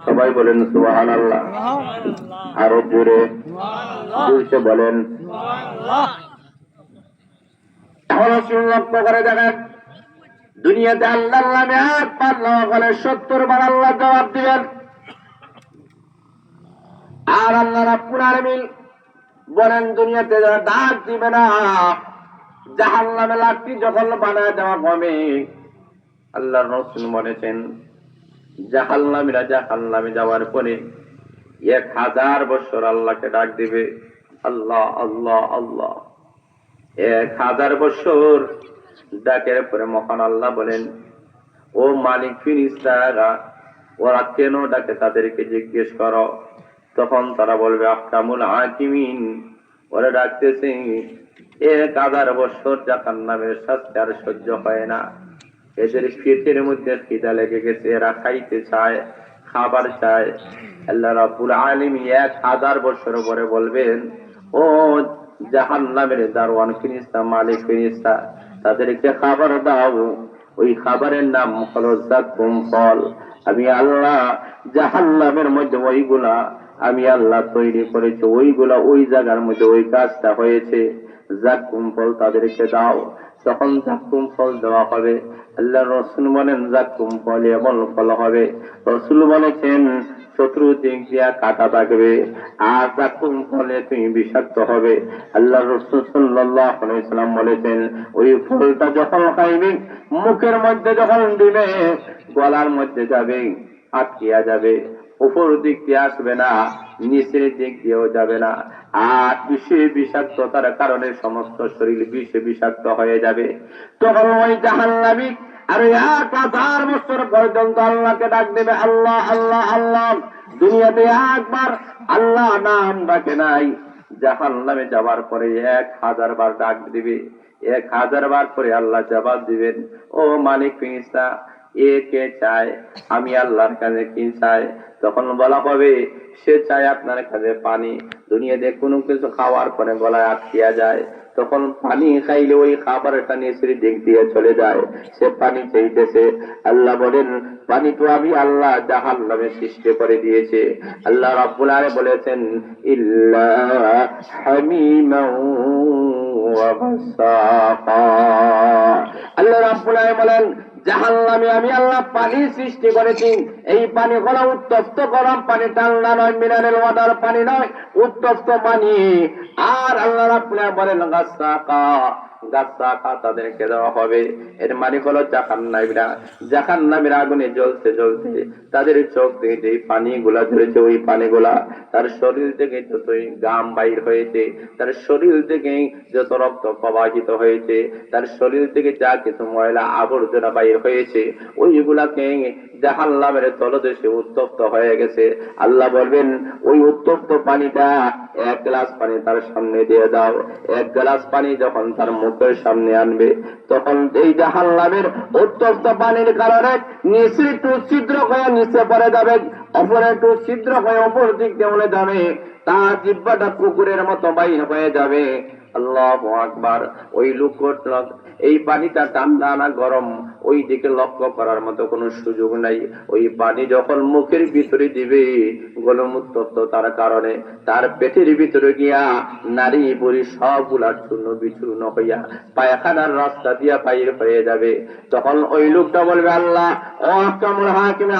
সবাই বলেন সুবাহান আল্লাহ আরও জোরে জোরসে বলেন। লক্ষ্য করে দেখেন। দুনিয়াতে আল্লাহ নামে একবার নেওয়া গেলে সত্তর বার আল্লাহ জবাব দিবেন। আর আল্লাহ রাব্বুল আলামিন বলেন দুনিয়াতে যারা ডাক দিবে না জাহান নামে লাঠি যখন বানায় দেওয়া হবে আল্লাহ রসুল বলেছেন জাহাল নামীরা জাহাল নামে যাওয়ার পরে এক হাজার বছর আল্লাহকে ডাক দিবে, আল্লাহ আল্লাহ আল্লাহ। এক হাজার বছর ডাকের পরে মহান আল্লাহ বলেন, ও মালিক ফিরিস্তারা ওরা কেন ডাকে তাদেরকে জিজ্ঞেস করো? তখন তারা বলবে, আহকামুল হাকিমিন, ওরা ডাকতেছে, এক হাজার বছর জাকার নামের শাস্তি আর সহ্য হয় না। এদের পেটের মধ্যে খিদা লেগে গেছে, এরা খাইতে চায়, খাবার চায়। আল্লাহ রাব্বুল আলামিন এক হাজার বছর পরে বলবেন, ও জাহান্নামের দারওয়ান ফিরিস্তা, মালিক ফিরিস্তা, তাদেরকে খাবার দাও। ওই খাবারের নাম হলো জাকুম ফল। আমি আল্লাহ জাহান্নামের মধ্যে ওইগুলা, আমি আল্লাহ তৈরি করেছি, ওইগুলা ওই জায়গার মধ্যে ওই কাজটা হয়েছে। জাকুম ফল তাদেরকে দাও। তখন জাকুম ফল দেওয়া হবে আল্লাহ রসুল বলেন জাকুম ফল এমন ফল হবে। রসুল বলেছেন চতুর্দিক দিয়া কাটা থাকবে, আর জাকুম ফলে তুমি বিষাক্ত হবে। আল্লাহ রসুল সাল্লাম বলেছেন, ওই ফলটা যখন খাইবে, মুখের মধ্যে যখন দিবে, গলার মধ্যে যাবে, আটকিয়া যাবে, উপর দিক দিয়ে আসবে না। নিচের দিক দিয়েও যাবে না। আর বিষে বিষাক্ততার কারণে সমস্ত শরীর বিষে বিষাক্ত হয়ে যাবে। তখন ওই জাহান্নাবিক আর এক হাজার বছর পর্যন্ত আল্লাহকে ডাক দেবে, আল্লাহ আল্লাহ আল্লাহ, দুনিয়াতে একবার আল্লাহ নাম ডাকে নাই। জাহান নামে যাওয়ার পরে এক হাজার বার ডাক দিবে। এক হাজার বার করে আল্লাহ জবাব দিবেন, ও মালিক ফিনিস্তা এ কে চায়? আমি আল্লাহর কাছে কি চাই? তখন বলা হবে, সে চায় আপনার কাছে পানি। দুনিয়াতে কোনো কিছু খাওয়ার পরে গলায় আটকিয়া যায়। তখন পানি খাইলে ওই খাবারটা নিচের দিক দিয়ে চলে যায়। সে পানি চাইতেছে। আল্লাহ বলেন, পানি তো আমি আল্লাহ জাহান নামে সৃষ্টি করে দিয়েছে। আল্লাহ রাব্বুল আলামিন বলেছেন আল্লাহ রাব্বুল আলামিন বলেন জাহান্নামে আমি আল্লাহ পানি সৃষ্টি করেছি। এই পানি হলো উত্তপ্ত গরম পানি, ঠান্ডা নয় মিনারেল ওয়াটার পানি নয়, উত্তপ্ত পানি। আর আল্লাহ বলেন গাছাকা তাদেরকে দেওয়া হবে। এর মানে হলো জাহান্নামীরা। জাহান্নামীর আগুনে জ্বলতে জ্বলতে তাদের চোখ থেকে যে পানি গুলা ধরেছে, ওই পানিগুলা তার শরীর থেকে যতই গাম বাইর হয়েছে, তার শরীর থেকে যত রক্ত প্রবাহিত হয়েছে, তার শরীর থেকে যা কিছু ময়লা আবর্জনা বাইর হয়েছে, ওইগুলাকে জাহান্নামের তলদেশে উত্তপ্ত হয়ে গেছে। আল্লাহ বলবেন, ওই উত্তপ্ত পানিটা এক গ্লাস পানি তার সামনে দিয়ে দাও। এক গ্লাস পানি যখন তার মুখের সামনে আনবে। তখন এই জাহান নামের উত্তপ্ত পানির কারণে নিচে একটু ছিদ্র হয়ে নিচে পড়ে যাবে, অপরে একটু ছিদ্র হয়ে অপর দিক দিয়ে যাবে। তার জিব্বাটা কুকুরের মতো বাইর হয়ে যাবে। আল্লাহ আকবার। ওই লোক এই পানিটা ঠান্ডা না গরম ওই দিকে লক্ষ্য করার মতো কোনো সুযোগ নাই। ওই পানি যখন মুখের ভিতরে দিবে গলমুত্তপ্ত তার কারণে, তার পেটের ভিতরে গিয়া নারী বুড়ি সবগুলা চূর্ণ বিচূর্ণ হইয়া পায়খানার রাস্তা দিয়া বাইর হয়ে যাবে। তখন ওই লোকটা বলবে, আল্লাহ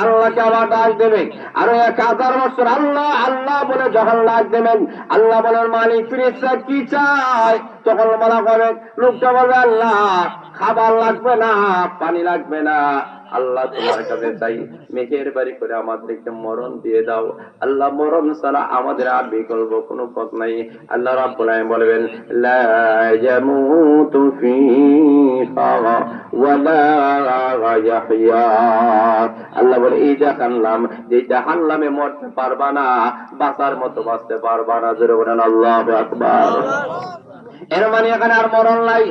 আল্লাহকে আবার ডাক দেবে। আরও এক হাজার বছর আল্লাহ আল্লাহ বলে যখন ডাক দেবেন আল্লাহ বলার মালিক ফিরিস্তা কি চায়? তখন বলা হবে, লোকটা বলবে, আল্লাহ, খাবার লাগবে না, পানি লাগবে না। আল্লাহ তোমার কাছে চাই, মেঘের বাড়ি করে আমাদেরকে মরণ দিয়ে দাও। আল্লাহ মরণ ছাড়া আমাদের আর বিকল্প কোনো পথ নাই। আল্লাহ রাব্বুল আলামিন বলবেন, লা ইয়ামুতু ফীহা ওয়া লা ইয়াহইয়া। আল্লাহ বলে, এই জাহান্নাম, যে জাহান্নামে মরতে পারবা না, বাঁচার মতো বাঁচতে পারবা না। জোরে বলেন, আল্লাহু আকবার। এর মানে এখানে আর মরণ নাই।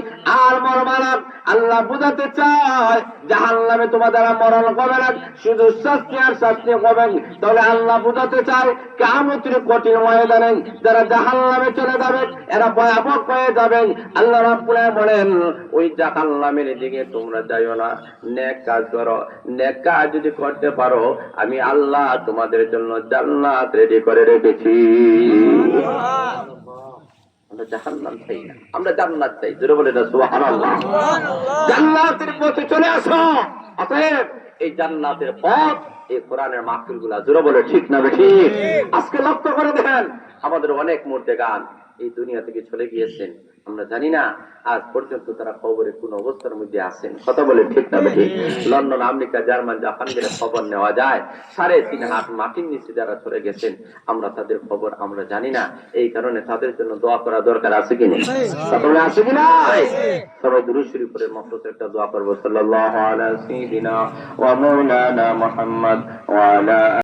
আর মরমালাম আল্লাহ বুঝাতে চায় জাহান নামে তোমাদের মরণ হবে না। শুধু শাস্তি আর শাস্তি হবেন তাহলে আল্লাহ বুঝাতে চায় কেমন কঠিন ময়দানে যারা জাহান নামে চলে যাবেন এরা ভয়াবহ হয়ে যাবেন আল্লাহ রাব্বুল বলেন, ওই জাহান নামের দিকে তোমরা যাইও না। নেক কাজ করো। নেক কাজ যদি করতে পারো, আমি আল্লাহ তোমাদের জন্য জান্নাত রেডি করে রেখেছি। আমরা জাহান্নাম চাই না আমরা জান্নাত চাই। জোরে বলে না সুবহানাল্লাহ। জান্নাতের পথে চলে আসো। অতএব এই জান্নাতের পথ এই কোরআনের মাহফিলগুলা জোরে বলে ঠিক না ঠিক। আজকে লক্ষ্য করে দেখেন আমাদের অনেক মূর্তে গান এই দুনিয়া থেকে চলে গিয়েছেন। আমরা জানি না। আজ পর্যন্ত তারা খবরে কোন অবস্থার মধ্যে আছেন। কথা বলে ঠিক না বেশি লন্ডন আমেরিকা জার্মান জাপান গেলে খবর নেওয়া যায়। সাড়ে তিন হাত মাটির নিচে যারা চলে গেছেন আমরা তাদের খবর আমরা জানি না। এই কারণে তাদের জন্য দোয়া করা দরকার আছে কিনা সকলে আছে কিনা সবাই দুরুশ্বরী করে মফরত একটা দোয়া করব। সাল্লাল্লাহু আলা সাইয়্যিদিনা ওয়া মাওলানা মুহাম্মদ ওয়া আলা